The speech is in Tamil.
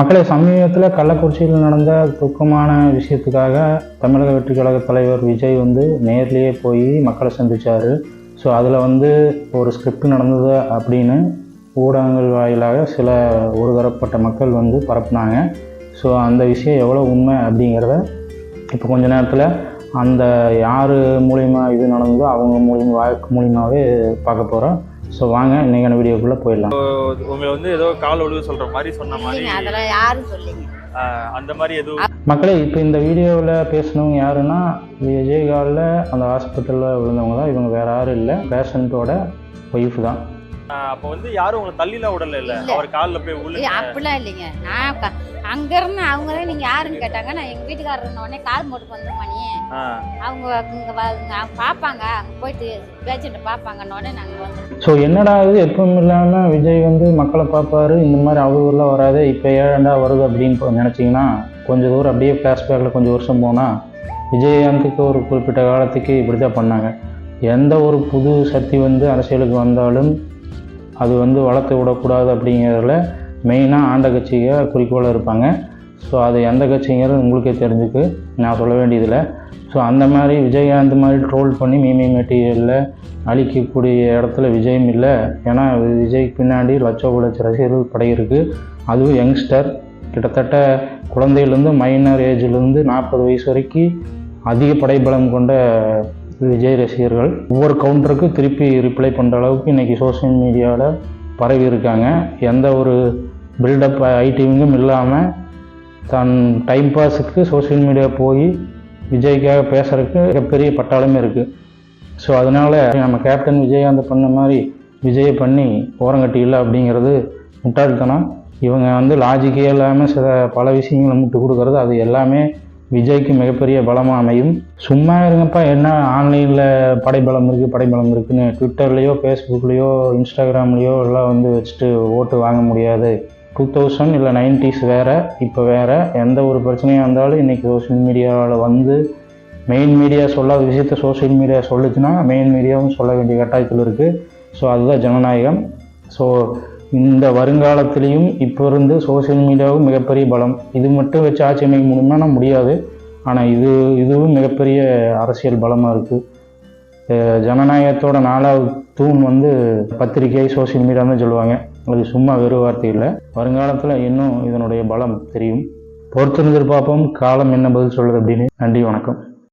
மக்களை சமீபத்தில் கள்ளக்குறிச்சியில் நடந்த துக்கமான விஷயத்துக்காக தமிழக வெற்றி கழக தலைவர் விஜய் வந்து நேர்லேயே போய் மக்களை சந்திச்சார். ஸோ அதில் வந்து ஒரு ஸ்கிரிப்ட் நடந்தது அப்படின்னு ஊடகங்கள் வாயிலாக சில ஒரு தரப்பட்ட மக்கள் வந்து பரப்புனாங்க. ஸோ அந்த விஷயம் எவ்வளோ உண்மை அப்படிங்கிறத இப்போ கொஞ்ச நேரத்தில் அந்த யார் மூலிமா இது நடந்ததோ அவங்க மூலியமா வாக்கு மூலியமாகவே பார்க்க போகிறோம் ஸோ வாங்க இன்றைக்கான வீடியோக்குள்ளே போயிடலாம். உங்களை வந்து ஏதோ கால் ஒழுக சொல்ற மாதிரி சொன்ன மாதிரி அதெல்லாம் யாரும் சொல்லிங்க ஆஹ், அந்த மாதிரி எதுவும் மக்களே இப்போ இந்த வீடியோவில் பேசினவங்க யாருன்னா விஜயகாலில் அந்த ஹாஸ்பிட்டலில் விழுந்தவங்க தான். இவங்க வேறு யாரும் இல்லை. பேஷண்ட்டோட ஒய்ஃப் தான். அப்ப வந்து யாரும் உங்களை தள்ளிலாம் விடல இல்ல. அவர் கால்ல போய் உள்ள அப்படிலாம் இல்லைங்க. நான் அங்க இருந்து அவங்களே நீங்க யாருன்னு கேட்டாங்க நான் எங்க வீட்டுக்காரர் இருந்த உடனே கால் போட்டு வந்த மணி. அவங்க இங்க பார்ப்பாங்க போயிட்டு பேஷண்ட்டை பார்ப்பாங்கன்னு உடனே நாங்க வந்து ஸோ என்னடா இது? எப்பவும் இல்லாமல் விஜய் வந்து மக்களை பார்ப்பாரு இந்த மாதிரி அவதூறுலாம் வராது இப்போ ஏழண்டா வருது அப்படின்னு நினச்சிங்கன்னா கொஞ்சம் தூரம் அப்படியே ஃப்ளாஷ்பேக்கில் கொஞ்சம் வருஷம் போனால் விஜயகாந்துக்கு ஒரு குறிப்பிட்ட காலத்துக்கு இப்படி தான் பண்ணாங்க. எந்த ஒரு புது சக்தி வந்து அரசியலுக்கு வந்தாலும் அது வந்து வளர்த்து விடக்கூடாது அப்படிங்கிறதுல மெயினாக ஆண்ட கட்சிக குறிக்கோளாக இருப்பாங்க. ஸோ அது எந்த கட்சிங்கிறது உங்களுக்கே தெரிஞ்சுக்கு. நான் சொல்ல வேண்டியதில்லை. ஸோ அந்த மாதிரி விஜயகாந்த் மாதிரி ட்ரோல் பண்ணி மீமி மெட்டீரியலில் அழிக்கக்கூடிய இடத்துல விஜயம் இல்லை. ஏன்னா விஜய்க்கு பின்னாடி லட்ச லட்ச ரசிகர்கள் படை இருக்குது அதுவும் யங்ஸ்டர் கிட்டத்தட்ட குழந்தையிலேருந்து மைனர் ஏஜ்லேருந்து நாற்பது வயசு வரைக்கும் அதிக படைபலம் கொண்ட விஜய் ரசிகர்கள் ஒவ்வொரு கவுண்டருக்கு திருப்பி ரிப்ளை பண்ணுற அளவுக்கு இன்றைக்கி சோஷியல் மீடியாவில் பரவி இருக்காங்க. எந்த ஒரு பில்டப் ஐட்டிங்கும் இல்லாமல் தன் டைம் பாஸுக்கு சோஷியல் மீடியா போய் விஜய்க்காக பேசுகிறதுக்கு மிகப்பெரிய பட்டாளமே இருக்குது ஸோ அதனால் நம்ம கேப்டன் விஜயகாந்த் பண்ண மாதிரி விஜயை பண்ணி ஓரங்கட்டி இல்லை அப்படிங்கிறது முட்டாள்தனம். இவங்க வந்து லாஜிக்கே இல்லாமல் சில பல விஷயங்களை முட்டு கொடுக்கறது அது எல்லாமே விஜய்க்கு மிகப்பெரிய பலமாக அமையும். சும்மா இருங்கப்பா என்ன ஆன்லைனில் படைபலம் இருக்குது படைபலம் இருக்குன்னு ட்விட்டர்லேயோ ஃபேஸ்புக்லேயோ இன்ஸ்டாகிராம்லேயோ எல்லாம் வந்து வச்சுட்டு ஓட்டு வாங்க முடியாது. டூ தௌசண்ட் இல்லை நைன்டிஸ் வேறு இப்போ வேறு. எந்த ஒரு பிரச்சனையாக இருந்தாலும் இன்றைக்கி சோஷியல் மீடியாவில் வந்து மெயின் மீடியா சொல்லாத விஷயத்த சோஷியல் மீடியா சொல்லுச்சுன்னா மெயின் மீடியாவும் சொல்ல வேண்டிய கட்டாயத்தில் இருக்குது ஸோ அதுதான் ஜனநாயகம். ஸோ இந்த வருங்காலத்திலையும் இப்போ இருந்து சோஷியல் மீடியாவும் மிகப்பெரிய பலம். இது மட்டும் வச்சு ஆட்சி அமைக்க முடியுமானா முடியாது. ஆனால் இது இதுவும் மிகப்பெரிய அரசியல் பலமாக இருக்குது ஜனநாயகத்தோட நாலாவது தூண் வந்து பத்திரிகை சோஷியல் மீடியான்னு சொல்லுவாங்க. அது சும்மா வெறும் வார்த்தை இல்லை. வருங்காலத்தில் இன்னும் இதனுடைய பலம் தெரியும். பொறுத்திருந்து பார்ப்போம். காலம் என்ன பதில் சொல்லுது அப்படின்னு. நன்றி வணக்கம்.